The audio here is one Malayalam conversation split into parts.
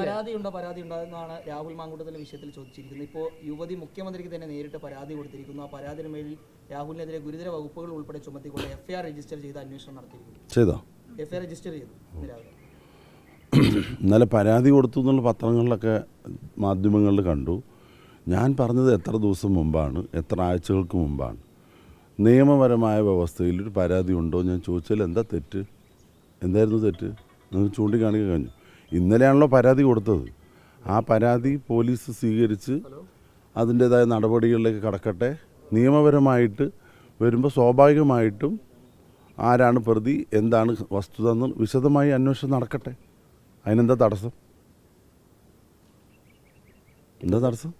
പരാതിയുണ്ടോ? പരാതി ഉണ്ടോ എന്നാണ് രാഹുൽ മാങ്കൂട്ടത്തിന്റെ വിഷയത്തിൽ ചോദിച്ചിരിക്കുന്നത്. ഇപ്പോൾ യുവതി മുഖ്യമന്ത്രിക്ക് തന്നെ നേരിട്ട് പരാതി കൊടുത്തിരിക്കുന്നു. ആ പരാതിയുടെ മേലിൽ രാഹുലിനെതിരെ ഗുരുതര വകുപ്പുകൾ ഉൾപ്പെടെ ചുമത്തിക്കൊണ്ട് എഫ്ഐആർ രജിസ്റ്റർ ചെയ്ത് അന്വേഷണം നടത്തിയിരിക്കുന്നു. ചെയ്തോ? എഫ്ഐആർ രജിസ്റ്റർ ചെയ്തു ഇന്നലെ പരാതി കൊടുത്തു എന്നുള്ള പത്രങ്ങളിലൊക്കെ മാധ്യമങ്ങളിൽ കണ്ടു. ഞാൻ പറഞ്ഞത് എത്ര ദിവസം മുമ്പാണ് എത്ര ആഴ്ചകൾക്ക് മുമ്പാണ്. നിയമപരമായ വ്യവസ്ഥയിൽ ഒരു പരാതി ഉണ്ടോ ഞാൻ ചോദിച്ചാൽ എന്താ തെറ്റ്? എന്തായിരുന്നു തെറ്റ്? നിങ്ങൾ ചൂണ്ടിക്കാണിക്കാൻ കഴിഞ്ഞു. ഇന്നലെയാണല്ലോ പരാതി കൊടുത്തത്. ആ പരാതി പോലീസ് സ്വീകരിച്ച് അതിന്റേതായ നടപടികളിലേക്ക് കടക്കട്ടെ. നിയമപരമായിട്ട് വരുമ്പോൾ സ്വാഭാവികമായിട്ടും ആരാണ് പ്രതി എന്താണ് വസ്തുത എന്ന് വിശദമായി അന്വേഷണം നടക്കട്ടെ. അതിനെന്താ തടസ്സം? എന്താ തടസ്സം?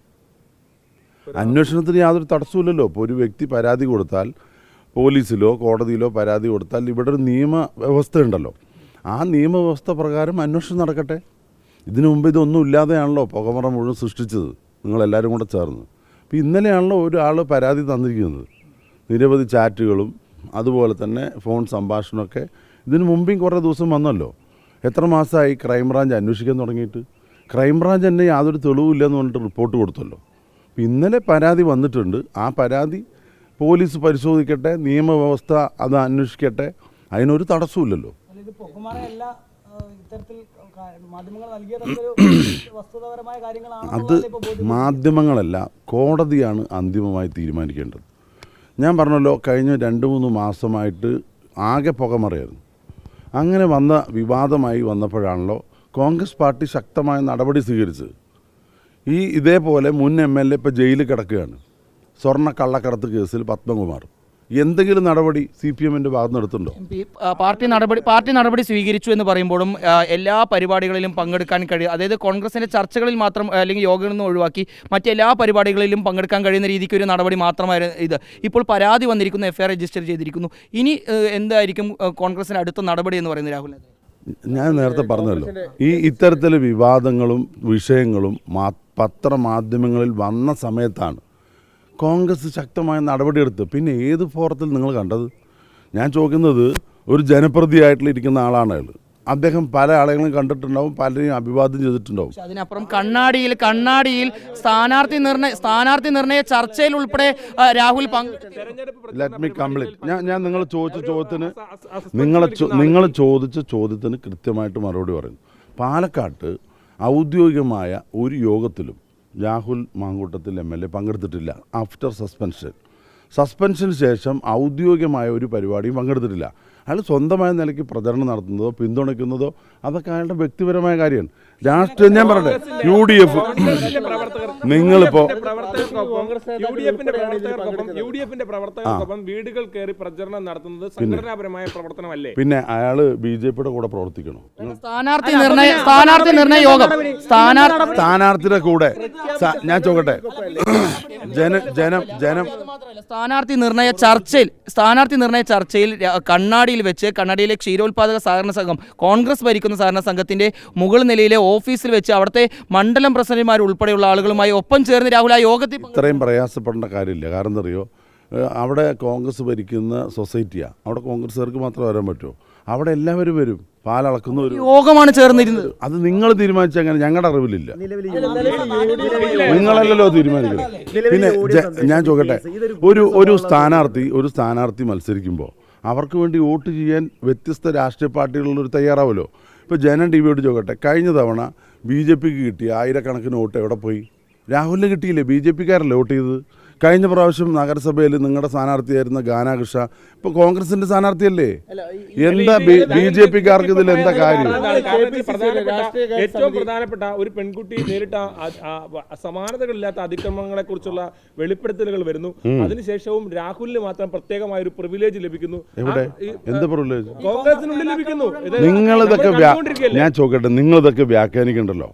അന്വേഷണത്തിന് യാതൊരു തടസ്സമില്ലല്ലോ ഇപ്പോൾ ഒരു വ്യക്തി പരാതി കൊടുത്താൽ പോലീസിലോ കോടതിയിലോ പരാതി കൊടുത്താൽ ഇവിടെ ഒരു നിയമ വ്യവസ്ഥ ഉണ്ടല്ലോ. ആ നിയമവ്യവസ്ഥ പ്രകാരം അന്വേഷണം നടക്കട്ടെ. ഇതിനു മുമ്പ് ഇതൊന്നും ഇല്ലാതെയാണല്ലോ പുകമറ മുഴുവൻ സൃഷ്ടിച്ചത്. നിങ്ങളെല്ലാവരും കൂടെ ചേർന്ന്. അപ്പോൾ ഇന്നലെയാണല്ലോ ഒരാൾ പരാതി തന്നിരിക്കുന്നത്. നിരവധി ചാറ്റുകളും അതുപോലെ തന്നെ ഫോൺ സംഭാഷണമൊക്കെ ഇതിനു മുമ്പേ കുറേ ദിവസം വന്നല്ലോ. എത്ര മാസമായി ക്രൈംബ്രാഞ്ച് അന്വേഷിക്കാൻ തുടങ്ങിയിട്ട്? ക്രൈംബ്രാഞ്ച് തന്നെ യാതൊരു തെളിവില്ലെന്ന് പറഞ്ഞിട്ട് റിപ്പോർട്ട് കൊടുത്തല്ലോ. അപ്പോൾ ഇന്നലെ പരാതി വന്നിട്ടുണ്ട്. ആ പരാതി പോലീസ് പരിശോധിക്കട്ടെ നിയമവ്യവസ്ഥ അത് അന്വേഷിക്കട്ടെ. അതിനൊരു തടസ്സമില്ലല്ലോ അത് മാധ്യമങ്ങളല്ല കോടതിയാണ് അന്തിമമായി തീരുമാനിക്കേണ്ടത്. ഞാൻ പറഞ്ഞല്ലോ കഴിഞ്ഞ രണ്ട് മൂന്ന് മാസമായിട്ട് ആകെ പുകമറയായിരുന്നു. അങ്ങനെ വന്ന വിവാദമായി വന്നപ്പോഴാണല്ലോ കോൺഗ്രസ് പാർട്ടി ശക്തമായ നടപടി സ്വീകരിച്ചത്. ഈ ഇതേപോലെ മുൻ എം എൽ എ ഇപ്പോൾ ജയിലിൽ കിടക്കുകയാണ്. സ്വർണ കള്ളക്കടത്ത് കേസിൽ പത്മകുമാർ എന്തെങ്കിലും നടപടി സി പി എമ്മിന്റെ ഭാഗത്ത് നിന്ന് എടുത്തിട്ടുണ്ടോ എം പി ആ, പാർട്ടി നടപടി പാർട്ടി നടപടി സ്വീകരിച്ചു എന്ന് പറയുമ്പോഴും എല്ലാ പരിപാടികളിലും പങ്കെടുക്കാൻ കഴിയും അതായത് കോൺഗ്രസിന്റെ ചർച്ചകളിൽ മാത്രം അല്ലെങ്കിൽ യോഗങ്ങളിൽ നിന്ന് ഒഴിവാക്കി മറ്റെല്ലാ പരിപാടികളിലും പങ്കെടുക്കാൻ കഴിയുന്ന രീതിക്ക് ഒരു നടപടി മാത്രമായിരുന്നു ഇത്. ഇപ്പോൾ പരാതി വന്നിരിക്കുന്നു എഫ്ഐആർ രജിസ്റ്റർ ചെയ്തിരിക്കുന്നു. ഇനി എന്തായിരിക്കും കോൺഗ്രസിന്റെ കോൺഗ്രസിന്റെ അടുത്ത നടപടി എന്ന് പറയുന്നത് രാഹുൽ ഞാൻ നേരത്തെ പറഞ്ഞല്ലോ ഈ ഇത്തരത്തിലെ വിവാദങ്ങളും വിഷയങ്ങളും പത്രമാധ്യമങ്ങളിൽ വന്ന സമയത്താണ് കോൺഗ്രസ് ശക്തമായ നടപടിയെടുത്ത് പിന്നെ ഏത് ഫോറത്തിൽ നിങ്ങൾ കണ്ടത്? ഞാൻ ചോദിക്കുന്നത് ഒരു ജനപ്രതിയായിട്ടിരിക്കുന്ന ആളാണ് അയാൾ. അദ്ദേഹം പല ആളുകളും കണ്ടിട്ടുണ്ടാവും പലരെയും അഭിവാദ്യം ചെയ്തിട്ടുണ്ടാവും. അതിനപ്പുറം കണ്ണാടിയിൽ കണ്ണാടിയിൽ സ്ഥാനാർത്ഥി നിർണയ സ്ഥാനാർത്ഥി നിർണയ ചർച്ചയിൽ ഉൾപ്പെടെ രാഹുൽ പങ്കെടുത്തു ലെറ്റ് മീ കംപ്ലീറ്റ് ഞാൻ ഞാൻ നിങ്ങൾ ചോദിച്ച ചോദ്യത്തിന് നിങ്ങളെ നിങ്ങൾ ചോദിച്ച ചോദ്യത്തിന് കൃത്യമായിട്ട് മറുപടി പറയുന്നു. പാലക്കാട്ട് ഔദ്യോഗികമായ ഒരു യോഗത്തിലും Rahul Mankoottathil M L A പങ്കെടുത്തിട്ടില്ല. ആഫ്റ്റർ സസ്പെൻഷൻ സസ്പെൻഷന് ശേഷം ഔദ്യോഗികമായ ഒരു പരിപാടിയും പങ്കെടുത്തിട്ടില്ല. അയാൾ സ്വന്തമായ നിലയ്ക്ക് പ്രചരണം നടത്തുന്നതോ പിന്തുണയ്ക്കുന്നതോ അതൊക്കെ അയാളുടെ വ്യക്തിപരമായ കാര്യമാണ്. രാഷ്ട്രീയം ഞാൻ പറയട്ടെ യു ഡി എഫ് നിങ്ങളിപ്പോ വീടുകൾ കയറി പ്രചരണം നടത്തുന്നത് സംഘടനാപരമായ പ്രവർത്തനമല്ലേ? പിന്നെ അയാൾ ബി ജെ പിയുടെ കൂടെ പ്രവർത്തിക്കണോ? സ്ഥാനാർത്ഥി നിർണയ സ്ഥാനാർത്ഥി നിർണയ യോഗം. സ്ഥാനാർത്ഥി സ്ഥാനാർത്ഥിയുടെ കൂടെ. ഞാൻ ചോക്കട്ടെ. ജന ജനം ജനം മാത്രമല്ല, സ്ഥാനാർത്ഥി നിർണയ ചർച്ചയിൽ സ്ഥാനാർത്ഥി നിർണയ ചർച്ചയിൽ ര- കണ്ണാടിയിൽ വെച്ച് കണ്ണടിയിലെ ക്ഷീരോത്പാദക സഹകരണ സംഘം കോൺഗ്രസ് ഭരിക്കുന്ന സഹകരണ സംഘത്തിന്റെ മുകൾ നിലയിലെ ഓഫീസിൽ വെച്ച് അവിടുത്തെ മണ്ഡലം പ്രസിഡന്റുമാർ ഉൾപ്പെടെയുള്ള ആളുകളുമായി ഒപ്പം ചേർന്ന് രാഹുൽ ആ യോഗത്തിൽ ഇത്രയും പ്രയാസപ്പെടേണ്ട കാര്യമില്ല. കാരണം എന്തറിയോ അവിടെ കോൺഗ്രസ് ഭരിക്കുന്ന സൊസൈറ്റിയാണ് അവിടെ കോൺഗ്രസ്സുകാർക്ക് മാത്രം വരാൻ പറ്റുമോ അവിടെ എല്ലാവരും വരും. പാലളക്കുന്ന ഒരു യോഗമാണ് ചേർന്നിരുന്നത്. അത് നിങ്ങൾ തീരുമാനിച്ച അങ്ങനെ. ഞങ്ങളുടെ അറിവിലില്ല. നിങ്ങളല്ലല്ലോ തീരുമാനിക്കുന്നത് പിന്നെ ഞാൻ ചോദിക്കട്ടെ? ഒരു ഒരു സ്ഥാനാർത്ഥി ഒരു സ്ഥാനാർത്ഥി മത്സരിക്കുമ്പോൾ അവർക്ക് വേണ്ടി വോട്ട് ചെയ്യാൻ വ്യത്യസ്ത രാഷ്ട്രീയ പാർട്ടികളുള്ളൊരു തയ്യാറാവുമല്ലോ ഇപ്പോൾ ജനൻ ടി വിയോട് ചോക്കട്ടെ. കഴിഞ്ഞ തവണ ബി ജെ പിക്ക് കിട്ടിയ ആയിരക്കണക്കിന് വോട്ട് എവിടെ പോയി? രാഹുലിന് കിട്ടിയില്ലേ? ബി ജെ പിക്കാരല്ലേ വോട്ട് ചെയ്തത്? കഴിഞ്ഞ പ്രാവശ്യം നഗരസഭയിൽ നിങ്ങളുടെ സ്ഥാനാർത്ഥിയായിരുന്ന ഗാനാകൃഷ്ണ ഇപ്പൊ കോൺഗ്രസിന്റെ സ്ഥാനാർത്ഥിയല്ലേ എന്താ ബി ജെ പിക്കാർക്ക് ഇതിൽ എന്താ കാര്യം ഏറ്റവും പ്രധാനപ്പെട്ട ഒരു പെൺകുട്ടി നേരിട്ട സമാനതകളില്ലാത്ത അതിക്രമങ്ങളെ കുറിച്ചുള്ള വെളിപ്പെടുത്തലുകൾ വരുന്നു അതിനുശേഷവും രാഹുലിന് മാത്രം പ്രത്യേകമായ ഒരു പ്രിവിലേജ് ലഭിക്കുന്നു എന്ത് പ്രിവിലേജ് കോൺഗ്രസിനുള്ളിൽ ലഭിക്കുന്നു നിങ്ങൾ ഇതൊക്കെ ഞാൻ ചോദിക്കട്ടെ നിങ്ങൾ ഇതൊക്കെ വ്യാഖ്യാനിക്കണ്ടല്ലോ